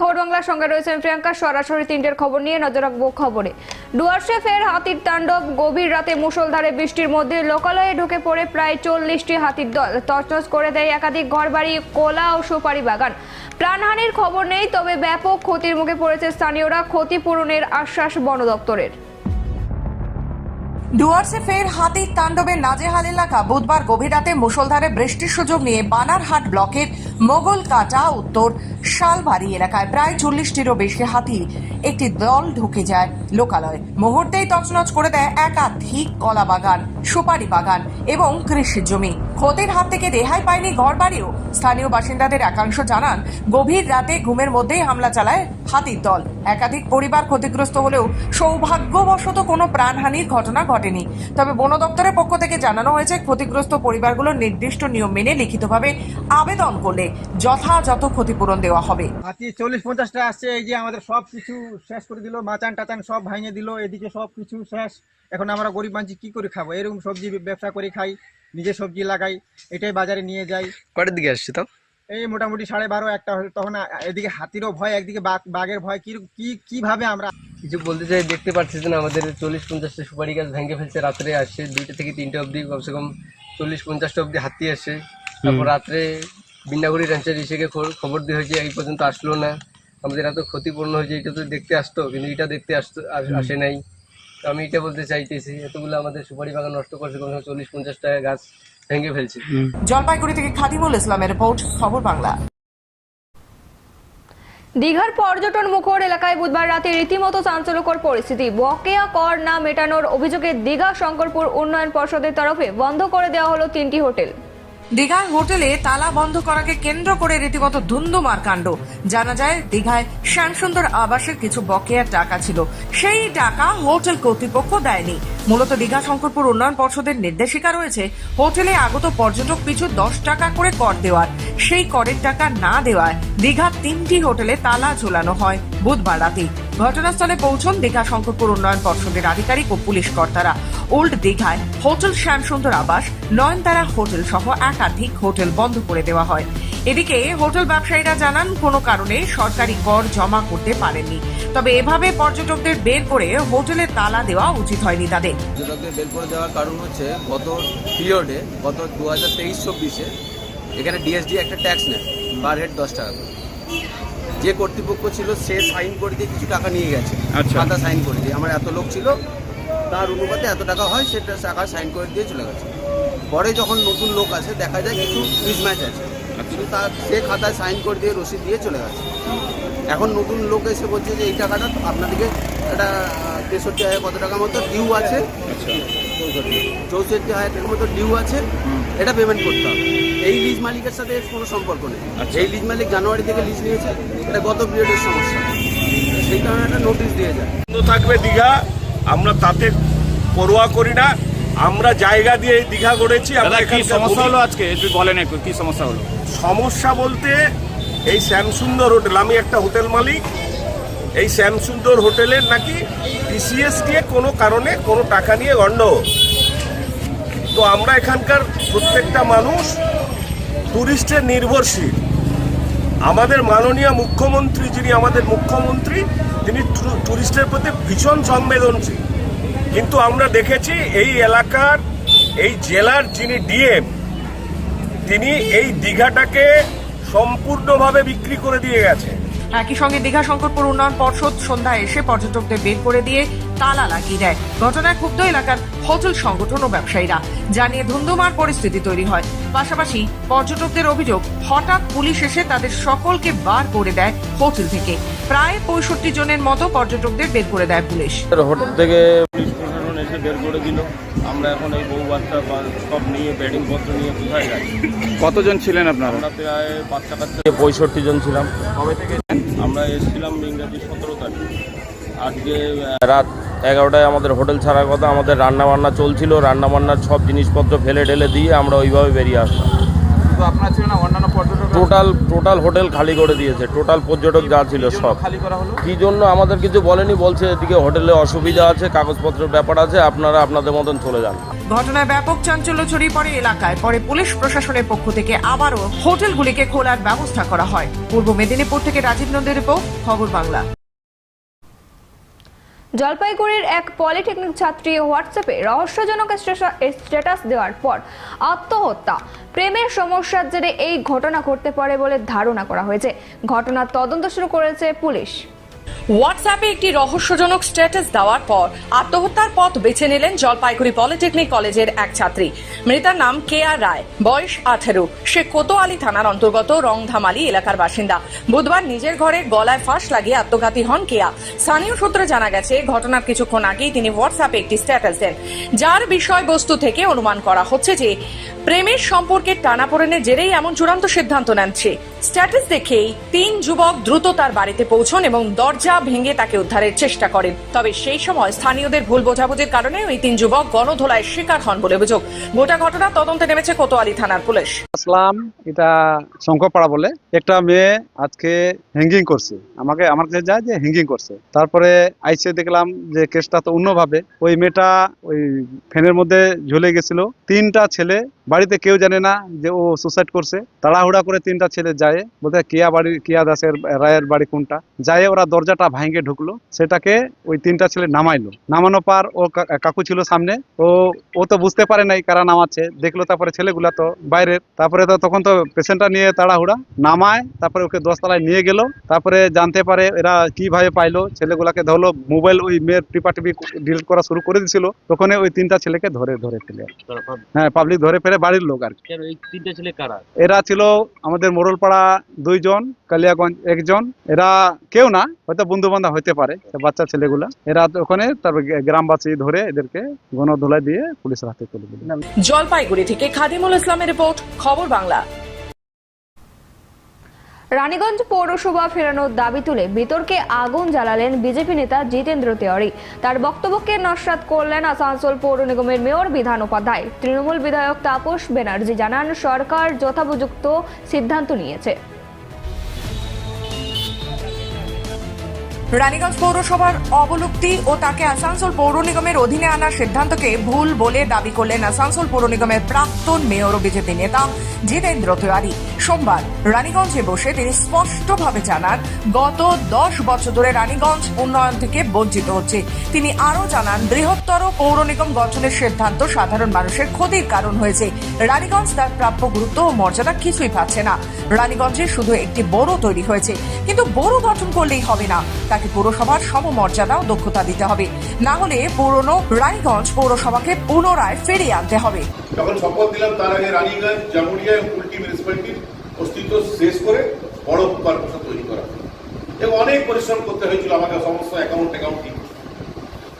খবর বাংলার সঙ্গে রয়েছেন প্রিয়াঙ্কা, সরাসরি তিনটের খবর নিয়ে নজর রাখব খবরে। ডুয়ার্সে ফের হাতির তাণ্ডব, গভীর রাতে মুষলধারে বৃষ্টির মধ্যে লোকালয়ে ঢুকে পড়ে প্রায় চল্লিশটি হাতির দল। তছনছ করে দেয় একাধিক ঘরবাড়ি, কোলা ও সুপারি বাগান। প্রাণহানির খবর নেই, তবে ব্যাপক ক্ষতির মুখে পড়েছে স্থানীয়রা, ক্ষতিপূরণের আশ্বাস বন দপ্তরের ডুয়ার্সে ফের হাতির তাণ্ডবের নাজেহাল এলাকা। বুধবার গভীর রাতে মুষলধারে বৃষ্টির সুযোগ নিয়ে বানারহাট ব্লকের মোগল কাটা উত্তর শালবাড়ি এলাকায় প্রায় চল্লিশটিরও বেশি হাতি একটি দল ঢুকে যায় লোকালয়। মুহূর্তেই তছনছ করে দেয় একাধিক কলা বাগান, সুপারি বাগান এবং কৃষি জমি। ক্ষতির হাত থেকে রেহাই পায়নি ঘরবাড়িও। স্থানীয় বাসিন্দাদের একাংশ জানান, গভীর রাতে ঘুমের মধ্যেই হামলা চালায় হাতির দল। একাধিক পরিবার ক্ষতিগ্রস্ত হলেও সৌভাগ্যবশত কোনো প্রাণহানির ঘটনা ঘটেনি। তবে বন দপ্তরের পক্ষ থেকে জানানো হয়েছে, ক্ষতিগ্রস্ত পরিবারগুলো নির্দিষ্ট নিয়ম মেনে লিখিতভাবে আবেদন করলে যথাযথ ক্ষতিপূরণ দেওয়া হবে। হাতি চল্লিশ পঞ্চাশটা আসছে, এই যে আমাদের সব কিছু শেষ করে দিল মাচান টাচান সব ভাঙে দিল এদিকে সব কিছু শেষ। এখন আমরা গরিব মানুষ কি করে খাব? এরকম সবজি ব্যবসা করে খাই নিজে সবজি লাগাই এটাই বাজারে নিয়ে যাই। কটার দিকে আসছি তাও? এই মোটামুটি সাড়ে বারো একটা তখন এদিকে হাতিরও ভয় একদিকে বাঘ বাঘের ভয় কি কি কীভাবে আমরা কিছু বলতে চাই দেখতে পাচ্ছেন আমাদের চল্লিশ পঞ্চাশটা সুপারি গাছ ভেঙে ফেলছে রাত্রে আসছে দুইটা থেকে তিনটে অবধি কমসে কম চল্লিশ পঞ্চাশটা অবধি হাতি আসে। তারপর রাত্রে বিন্নাগুড়ি রেঞ্চের খবর- খবর দিয়ে হয়েছে এই পর্যন্ত আসলো না। আমাদের এত ক্ষতিপূর্ণ হয়েছে এটা তো দেখতে আসতো কিন্তু এটা দেখতে আসতো আসে নাই। তো আমি এটা বলতে চাইতেছি এতগুলো আমাদের সুপারি বাগান নষ্ট করছে কম চল্লিশ পঞ্চাশটা গাছ ভেঙে ফেলছে। জলপাইগুড়ি থেকে খাদিমুল ইসলামের রিপোর্ট খবর বাংলা। দীঘার পর্যটন মুখর এলাকায় বুধবার রাতে রীতিমতো চাঞ্চল্যকর পরিস্থিতি। বকেয়া কর না মেটানোর অভিযোগে দীঘা শঙ্করপুর উন্নয়ন পর্ষদের তরফে বন্ধ করে দেওয়া হলো তিনটি হোটেল। দীঘার হোটেলে তালা বন্ধ করাকে কেন্দ্র করে রীতিমতো ধুন্ধুমার কাণ্ড। জানা যায়, দীঘায় শ্যামসুন্দর আবাসের কিছু বকেয়ার টাকা ছিল। সেই টাকা হোটেল কর্তৃপক্ষ দেয়নি। মূলত দীঘা শঙ্করপুর উন্নয়ন পর্ষদের নির্দেশিকা রয়েছে, হোটেলে আগত পর্যটক পিছু দশ টাকা করে কর দেওয়ার। সেই করের টাকা না দেওয়ায় দীঘার তিনটি হোটেলে তালা ঝোলানো হয় বুধবার রাতে ঘটনাস্থলে পৌঁছন দীঘা শঙ্করপুর উন্নয়ন পর্ষদের আধিকারিক ও পুলিশ কর্তারা। ওল্ড দীঘায় হোটেল শ্যামসুন্দর আবাস নয়নতারা হোটেল সহ একাধিক হোটেল বন্ধ করে দেওয়া হয়। এদিকে হোটেল ব্যবসায়ীরা জানান কোনো কারণে সরকারি কর জমা করতে পারেননি। তবে এভাবে পর্যটকদের বের করে হোটেলে তালা দেওয়া উচিত হয়নি তাদের। পর্যটকদের বের করে দেওয়ার কারণ হচ্ছে গত পিরিয়ডে গত দু হাজার তেইশ চব্বিশে এখানে ডিএসডি একটা ট্যাক্স নেয় পার হেড দশ টাকা করে। যে কর্তৃপক্ষ ছিল সে সাইন করে দিয়ে কিছু টাকা নিয়ে গেছে। খাতা সাইন করে দিয়ে। আমার এত লোক ছিল তার অনুপাতে এত টাকা হয় সেটা টাকা সাইন করে দিয়ে চলে গেছে। পরে যখন নতুন লোক আসে দেখা যায় কিছু মিসম্যাচ আছে। কিন্তু তার সে খাতায় সাইন করে দিয়ে রসিদ দিয়ে চলে গেছে। এখন নতুন লোক এসে বলছে যে এই টাকাটা আপনাদেরকে একটা তেষট্টি হাজার কত টাকার মতো ডিউ আছে? চৌষট্টি হাজার টাকার মতো ডিউ আছে। এটা পেমেন্ট করতে হবে। এই লিজ মালিকের সাথে কোনো সম্পর্ক নেই। এই লিজ মালিক জানুয়ারি থেকে লিজ নিয়েছে। এটা গত পিরিয়ডের সমস্যা। সেই কারণে একটা নোটিশ দিয়ে যায়। থাকবে দীঘা। আমরা তাতে পরোয়া করি না। আমরা জায়গা দিয়ে দীঘা গড়েছি আমরা কি সমস্যা হলো আজকে? বলেন একটু কি সমস্যা হলো? সমস্যা বলতে এই শ্যামসুন্দর হোটেল আমি একটা হোটেল মালিক। এই শ্যামসুন্দর হোটেলের নাকি টিসিএস নিয়ে কোনো কারণে কোনো টাকা নিয়ে গণ্ডগোল তো আমরা এখানকার প্রত্যেকটা মানুষ টুরিস্টের নির্ভরশীল। আমাদের মাননীয় মুখ্যমন্ত্রী, যিনি আমাদের মুখ্যমন্ত্রী, তিনি ট্যুরিস্টের প্রতি ভীষণ সংবেদনশীল। কিন্তু আমরা দেখেছি এই এলাকার, এই জেলার যিনি ডিএম, তিনি এই দীঘাটাকে সম্পূর্ণভাবে বিক্রি করে দিয়ে গেছে একই সঙ্গে দীঘা শঙ্করপুর উন্নয়ন পর্ষদ সন্ধ্যায় এসে পর্যটকদের বের করে দিয়ে তালা লাগিয়ে দেয়। ঘটনায় ক্ষুব্ধ এলাকার হোটেল সংগঠন ও ব্যবসায়ীরা। জানিয়ে ধুন্ধুমার পরিস্থিতি তৈরি হয়। পাশাপাশি পর্যটকদের অভিযোগ, হঠাৎ পুলিশ এসে তাদের সকলকে বার করে দেয় হোটেল থেকে। প্রায় পঁয়ষট্টি জনের মতো পর্যটকদের বের করে দেয় পুলিশ। হোটেল থেকে এসে বের করে দিল। আমরা এখন এই বউ বাচ্চা সব নিয়ে ব্যাটিং পত্র নিয়ে কোথায় যাই? কতজন ছিলেন আপনারা? আমরা প্রায় বাচ্চা কাচ্চা পঁয়ষট্টি জন ছিলাম। কবে থেকে? আমরা এসেছিলাম ইংরাজি সতেরো তারিখ। আজকে রাত এগারোটায় আমাদের হোটেল ছাড়ার কথা আমাদের রান্নাবান্না চলছিল। রান্না বান্নার সব জিনিসপত্র ফেলে ঢেলে দিয়ে আমরা ওইভাবে বেরিয়ে আসলাম। টোটাল টোটাল হোটেল খালি করে দিয়েছে টোটাল পর্যটক যা ছিল সব। খালি করা হলো? কি জন্য আমাদের কিছু বলেনি বলছে এদিকে হোটেলে অসুবিধা আছে কাগজপত্রের ব্যাপার আছে আপনারা আপনাদের মতন চলে যান। ঘটনায় ব্যাপক চাঞ্চল্য ছড়িয়ে পড়ে এলাকায় পরে পুলিশ প্রশাসনের পক্ষ থেকে আবারও হোটেলগুলিকে খোলার ব্যবস্থা করা হয়। পূর্ব মেদিনীপুর থেকে রাজীব নন্দীর রিপোর্ট খবর বাংলা। জলপাইগুড়ির এক পলিটেকনিক ছাত্রী হোয়াটসঅ্যাপে রহস্যজনক স্ট্যাটাস দেওয়ার পর আত্মহত্যা। প্রেমের সমস্যার জেরে এই ঘটনা ঘটতে পারে বলে ধারণা করা হয়েছে। ঘটনার তদন্ত শুরু করেছে পুলিশ। হোয়াটসঅ্যাপে একটি রহস্যজনক স্ট্যাটাস দেওয়ার পর আত্মহত্যার পথ বেছে নিলেন জলপাইগুড়ি পলিটেকনিক কলেজের এক ছাত্রী। মৃতার নাম কে আর রায়, বয়স আঠেরো। সে কোতোয়ালি থানার অন্তর্গত রংধামালি এলাকার বাসিন্দা। বুধবার নিজের ঘরে গলায় ফাঁস লাগিয়ে আত্মঘাতী হন কেয়া। স্থানীয় সূত্রে জানা গেছে, ঘটনার কিছুক্ষণ আগেই তিনি হোয়াটসঅ্যাপে একটি স্ট্যাটাস দেন, যার বিষয়বস্তু থেকে অনুমান করা হচ্ছে যে, প্রেমের সম্পর্কের টানাপোড়েনের জেরেই এমন চূড়ান্ত সিদ্ধান্ত নেন স্ট্যাটাস দেখেই তিন যুবক দ্রুত তার বাড়িতে পৌঁছন এবং দরজা ভেঙে তাকে উদ্ধারের চেষ্টা করেন। তবে সেই সময় স্থানীয়দের ভুল বোঝাবুঝির কারণে ওই তিন যুবক গণধোলায় শিকার হন বলে অভিযোগ। গোটা ঘটনা তদন্তে নেমেছে কোতোয়ালি থানার পুলিশ। আসলাম, এটা শঙ্করপাড়া বলে। একটা মেয়ে আজকে হ্যাঙ্গিং করছে। আমাকে, আমার কাছে যায় যে হ্যাঙ্গিং করছে। তারপরে আইসে দেখলাম যে কেসটা তো অন্যভাবে। ওই মেয়েটা ওই ফ্যানের মধ্যে ঝুলে গেছিল। তিনটা ছেলে বাড়িতে কেউ জানে না যে ও সুসাইড করছে। তাড়াহুড়া করে তিনটা ছেলে যায়। বলতে কিয়া বাড়ি কিয়া দাসের রায়ের বাড়ি কোনটা? যায় ওরা দরজাটা ভাঙে ঢুকলো। সেটাকে ওই তিনটা ছেলে নামাইলো। নামানো পার ও কাকু ছিল সামনে। ও ও তো বুঝতে পারে নাই কারা নামাচ্ছে। দেখল তারপরে ছেলেগুলা তো বাইরের। তারপরে তো তখন তো পেশেন্টটা নিয়ে তাড়াহুড়া। নামায় তারপরে ওকে দশতলায় নিয়ে গেল। তারপরে জানতে পারে এরা কীভাবে পাইলো। ছেলেগুলাকে ধরলো মোবাইল ওই মেয়ের টিপা টিপি ডিলিট করা শুরু করে দিছিল। তখন ওই তিনটা ছেলেকে ধরে ধরে ফেলে। হ্যাঁ পাবলিক ধরে ফেলে বাড়ির লোক আর কি। কেন? ছেলে কারা? এরা ছিল আমাদের মোড়লপাড়া দুইজন কালিয়াগঞ্জ একজন। এরা কেউ না হয়তো বন্ধু বান্ধব হইতে পারে বাচ্চা ছেলেগুলা। এরা ওখানে তারপর গ্রামবাসী ধরে এদেরকে গণধোলাই দিয়ে পুলিশের হাতে তুলে দিল। জলপাইগুড়ি থেকে খাদিমুল ইসলামের রিপোর্ট খবর বাংলা। রানীগঞ্জ পৌরসভা ফেরানোর দাবি তুলে বিতর্কে আগুন জ্বালালেন বিজেপি নেতা জিতেন্দ্র তেওয়ারি। তার বক্তব্যকে নস্বাত করলেন আসানসোল পৌর নিগমের মেয়র বিধান উপাধ্যায়। তৃণমূল বিধায়ক তাপস ব্যানার্জি জানান, সরকার যথোপযুক্ত সিদ্ধান্ত নিয়েছে। রানীগঞ্জ পৌরসভার অবলুপ্তি ও তাকে আসানসোল পৌর নিগমের অধীনে আনার সিদ্ধান্তকে ভুল বলে দাবি করলেন আসানসোল পৌর নিগমের প্রাক্তন মেয়র ও বিজেপি নেতা জিতেন্দ্র তিওয়ারি। সোমবার রানীগঞ্জে বসে তিনি স্পষ্টভাবে জানান, গত দশ বছর ধরে রানীগঞ্জ উন্নয়ন থেকে বঞ্চিত হচ্ছে। তিনি আরও জানান, বৃহত্তর পৌর নিগম গঠনের সিদ্ধান্ত সাধারণ মানুষের ক্ষতির কারণ হয়েছে। রানীগঞ্জ তার প্রাপ্য গুরুত্ব ও মর্যাদা কিছুই পাচ্ছে না। রানীগঞ্জে শুধু একটি বড় তৈরি হয়েছে, কিন্তু বড় গঠন করলেই হবে না। তাকে পৌরসভার সমমর্যাদা ও দক্ষতা দিতে হবে। না হলে পুরনো রানীগঞ্জ পৌরসভাকে পুনরায় ফিরিয়ে আনতে হবে। যখন শপথ দিলাম, তার আগে রানীগঞ্জ, জামুরিয়া এবং কুলটি মিউনিসিপ্যালিটির অস্তিত্ব শেষ করে বড় কর্পোরেশন তৈরি করা। এবং অনেক পরিশ্রম করতে হয়েছিল, আমাকে সমস্ত অ্যাকাউন্ট অ্যাকাউন্ট ঠিক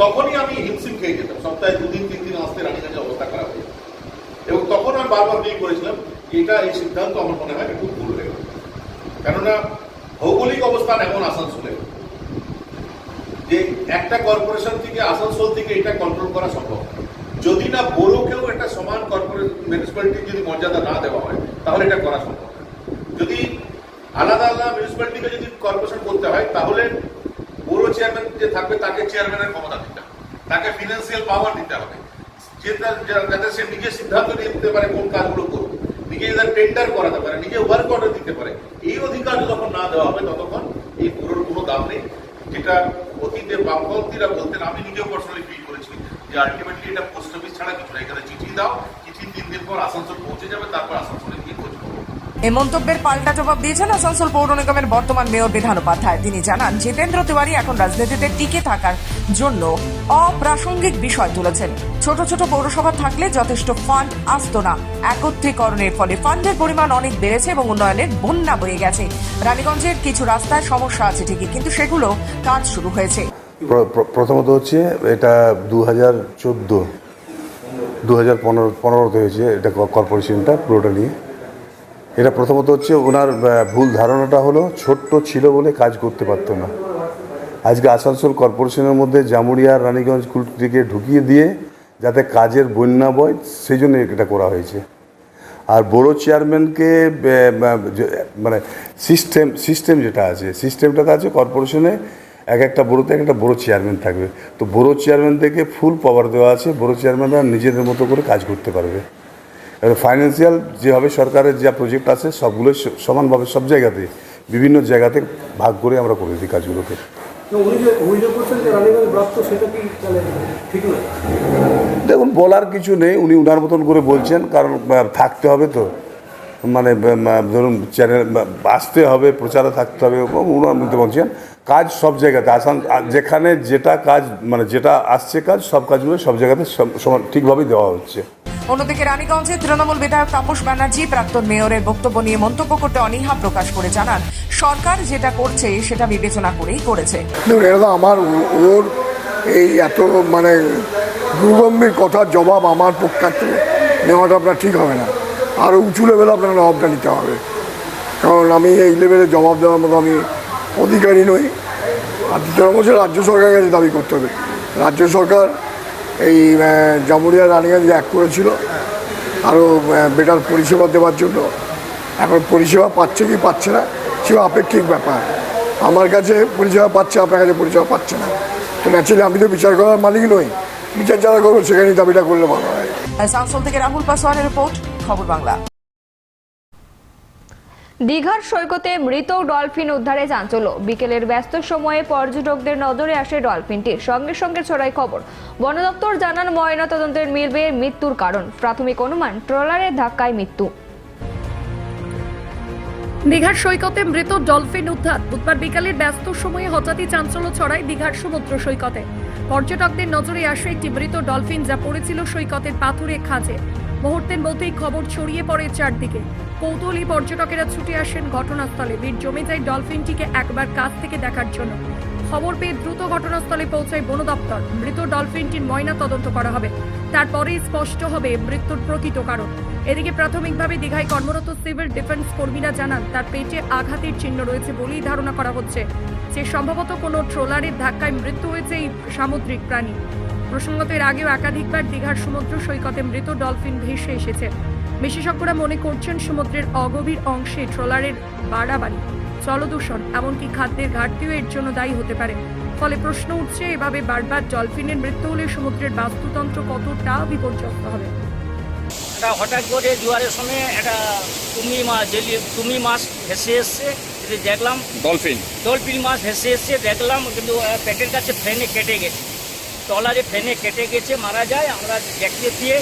তখনই আমি হিমশিম খেয়ে যেতাম। সপ্তাহে দুদিন, তিন দিন আসতে রানীগঞ্জের অবস্থা খারাপ হয়ে এবং তখন আমি বারবার ফিল করেছিলাম এটা এই সিদ্ধান্ত আমার মনে হয় একটু ভুল হয়ে কেননা ভৌগোলিক অবস্থান এমন আসানসোলে যে একটা কর্পোরেশন থেকে আসানসোল থেকে এটা কন্ট্রোল করা সম্ভব যদি না বড়কেও একটা সমান কর্পোরেট মিউনিসিপ্যালিটি যদি মর্যাদা না দেওয়া হয়, তাহলে এটা করা সম্ভব যদি আলাদা আলাদা মিউনিসিপ্যালিটিকে যদি কর্পোরেশন করতে হয়, তাহলে বড় চেয়ারম্যান যে থাকবে, তাকে চেয়ারম্যানের ক্ষমতা দিতে হবে। তাকে ফিনান্সিয়াল পাওয়ার দিতে হবে। যাতে সে নিজে সিদ্ধান্ত নিয়ে দিতে পারে কোন কাজগুলো করবে নিজে যাতে টেন্ডার করাতে পারে, নিজে ওয়ার্ক অর্ডার দিতে পারে। এই অধিকার যতক্ষণ না দেওয়া হবে, ততক্ষণ এই পুরোর কোনো দাম নেই। যেটা অতীতে বামপন্থীরা বলতেন, আমি নিজেও পার্সোনালি ফিল করেছি যে আলটিমেটলি এটা পোস্ট অফিস ছাড়া কিছু না। এখানে চিঠি দাও, চিঠি তিন দিন পর আসানসোল পৌঁছে যাবে, তারপর আসানসোলে এই মন্তব্যের পাল্টা জবাব দিয়েছেন আসানসোল পৌর নিগমের বর্তমান মেয়র বিধান উপাধ্যায়। তিনি জানান, জিতেন্দ্র তিওয়ারি এখন রাজনীতিতে টিকে থাকার জন্য অপ্রাসঙ্গিক বিষয় তুলেছেন। ছোট ছোট পৌরসভা থাকলে যথেষ্ট ফান্ড আসতো না। একত্রীকরণের ফলে ফান্ডের পরিমাণ অনেক বেড়েছে এবং উন্নয়নের বন্যা বয়ে গেছে। রানীগঞ্জের কিছু রাস্তায় সমস্যা আছে ঠিকই, কিন্তু সেগুলো কাজ শুরু হয়েছে। প্র- প্র- প্রথমত হচ্ছে এটা দু হাজার চোদ্দ দু হাজার পনেরো, পনেরোতে হয়েছে এটা কর্পোরেশনটা পুরোটা নিয়ে। এটা প্রথমত হচ্ছে ওনার ভুল ধারণাটা হলো ছোট্ট ছিল বলে কাজ করতে পারতো না। আজকে আসানসোল কর্পোরেশনের মধ্যে জামুরিয়া রানীগঞ্জ কুলটিকে ঢুকিয়ে দিয়ে যাতে কাজের বন্যা বয় সেই জন্য এটা করা হয়েছে। আর বড় চেয়ারম্যানকে মানে সিস্টেম সিস্টেম যেটা আছে সিস্টেমটাতে আছে কর্পোরেশনে এক একটা বড়োতে এক একটা বড় চেয়ারম্যান থাকবে। তো বড় চেয়ারম্যানদেরকে ফুল পাওয়ার দেওয়া আছে বড় চেয়ারম্যানরা নিজেদের মতো করে কাজ করতে পারবে। এবার ফাইন্যান্সিয়াল যেভাবে সরকারের যা প্রজেক্ট আছে সবগুলো সমানভাবে সব জায়গাতে বিভিন্ন জায়গাতে ভাগ করে আমরা করে দিই কাজগুলোকে। দেখুন বলার কিছু নেই উনি উনার মতন করে বলছেন কারণ থাকতে হবে তো। মানে ধরুন চ্যানেল আসতে হবে প্রচারে থাকতে হবে উনার মধ্যে বলছেন। কাজ সব জায়গাতে আসান যেখানে যেটা কাজ মানে যেটা আসছে কাজ সব কাজগুলো সব জায়গাতে সম- সমান ঠিকভাবেই দেওয়া হচ্ছে। অন্যদিকে রানীগঞ্জে তৃণমূল বিধায়ক তাপস ব্যানার্জি, প্রাক্তন মেয়রের বক্তব্য নিয়ে মন্তব্য করতে অনীহা প্রকাশ করে জানান, সরকার যেটা করছে সেটা বিবেচনা করেই করেছে। আমার ওর এই এত মানে দুর্গম্ভীর কথার জবাব আমার পক্ষার্থে নেওয়াটা আপনার ঠিক হবে না। আরও উঁচু লেভেলে আপনার জবাবটা নিতে হবে। কারণ আমি এই লেভেলে জবাব দেওয়ার মতো আমি অধিকারী নই। আর দ্বিতীয় রাজ্য সরকারের কাছে দাবি করতে হবে। রাজ্য সরকার এই জামুরিয়া রানিগঞ্জ এক করেছিল। আরও বেটার পরিষেবা দেওয়ার জন্য। এখন পরিষেবা পাচ্ছে কি পাচ্ছে না, সেও আপেক্ষিক ব্যাপার। আমার কাছে পরিষেবা পাচ্ছে, আপনার কাছে পরিষেবা পাচ্ছে না। তো ন্যাচুরালি আমি তো বিচার করার মালিক নই। বিচার যারা করব সেখানেই দাবিটা করলে ভালো হয়। থেকে রাহুল পাসওয়ানের রিপোর্ট খবর বাংলা। দীঘার সৈকতে মৃত ডলফিন উদ্ধারে চাঞ্চল্য। বিকেলের ব্যস্ত সময়ে পর্যটকদের নজরে আসে ডলফিনটি। সঙ্গে সঙ্গে ছড়ায় খবর। বন দপ্তর জানান ময়নাতদন্তের মিলবে মৃত্যুর কারণ। প্রাথমিক অনুমান, ট্রলারের ধাক্কায় মৃত্যু। দীঘার সৈকতে মৃত ডলফিন উদ্ধার। বুধবার বিকালের ব্যস্ত সময়ে হঠাৎই চাঞ্চল্য ছড়ায় দীঘার সমুদ্র সৈকতে। পর্যটকদের নজরে আসে একটি মৃত ডলফিন যা পড়েছিল সৈকতের পাথুরে খাঁজে মুহূর্তের মধ্যেই খবর ছড়িয়ে পড়ে চারদিকে। কৌতূহলী পর্যটকেরা ছুটে আসেন ঘটনাস্থলে। ভিড় জমে যায় ডলফিনটিকে একবার কাছ থেকে দেখার জন্য। খবর পেয়ে দ্রুত ঘটনাস্থলে পৌঁছায় বন দপ্তর। মৃত ডলফিনটির ময়না তদন্ত করা হবে। তারপরেই স্পষ্ট হবে মৃত্যুর প্রকৃত কারণ। এদিকে প্রাথমিকভাবে দীঘায় কর্মরত সিভিল ডিফেন্স কর্মীরা জানান, তার পেটে আঘাতের চিহ্ন রয়েছে বলেই ধারণা করা হচ্ছে। যে সম্ভবত কোনো ট্রলারের ধাক্কায় মৃত্যু হয়েছে এই সামুদ্রিক প্রাণী। প্রসঙ্গত এর আগেও একাধিকবার দীঘার সমুদ্র সৈকতে মৃত ডলফিন ভেসে এসেছে। বিশেষজ্ঞরা মনে করছেন সমুদ্রের অগভীর অংশে ট্রলারের বাড়াবাড়ি জলদূষণ এমনকি খাদ্যের ঘাটতিও এর জন্য দায়ী হতে পারে। ফলে প্রশ্ন উঠছে এভাবে বারবার ডলফিনের মৃত্যু হলে সমুদ্রের বাস্তুতন্ত্র কতটা বিপর্যস্ত হবে? একটা হঠাৎ করে জোয়ারের সময় একটা তুমি মাছ জেলি তুমি মাছ ভেসে এসছে দেখলাম। ডলফিন? ডলফিন মাছ ভেসে এসছে দেখলাম কিন্তু পেটের কাছে ফ্রেনে কেটে গেছে। টলারে ফ্রেনে কেটে গেছে মারা যায় আমরা দেখতে দিয়ে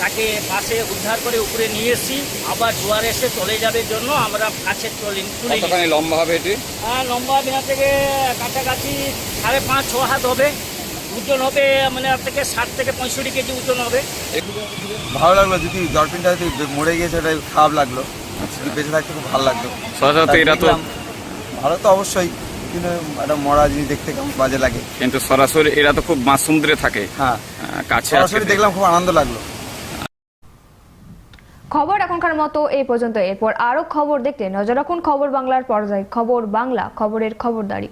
তাকে পাশে উদ্ধার করে উপরে নিয়ে এসেছি। আবার জোয়ার এসে চলে যাবে জন্য আমরা কাছে চলে তুলে লম্বা হবে এটি? হ্যাঁ লম্বা বিনা থেকে কাছাকাছি সাড়ে পাঁচ ছ হাত হবে। ওজন হবে মানে আর থেকে ষাট থেকে পঁয়ষট্টি কেজি ওজন হবে। ভালো লাগল যদি ডলফিনটা যদি মরে গিয়েছে ওটা খারাপ লাগল। যদি বেঁচে থাকতে খুব ভালো লাগল। এরা তো ভালো তো অবশ্যই। কিন্তু একটা মরা জিনিস দেখতে বাজে লাগে। কিন্তু সরাসরি এরা তো খুব মাছ সমুদ্রে থাকে। হ্যাঁ। আহ, কাছে সরাসরি দেখলাম খুব আনন্দ লাগল। খবর এখনকার মতো এই পর্যন্ত। এরপর আরও খবর দেখতে নজর রাখুন খবর বাংলার পর্যায়ে খবর বাংলা খবরের খবরদারি।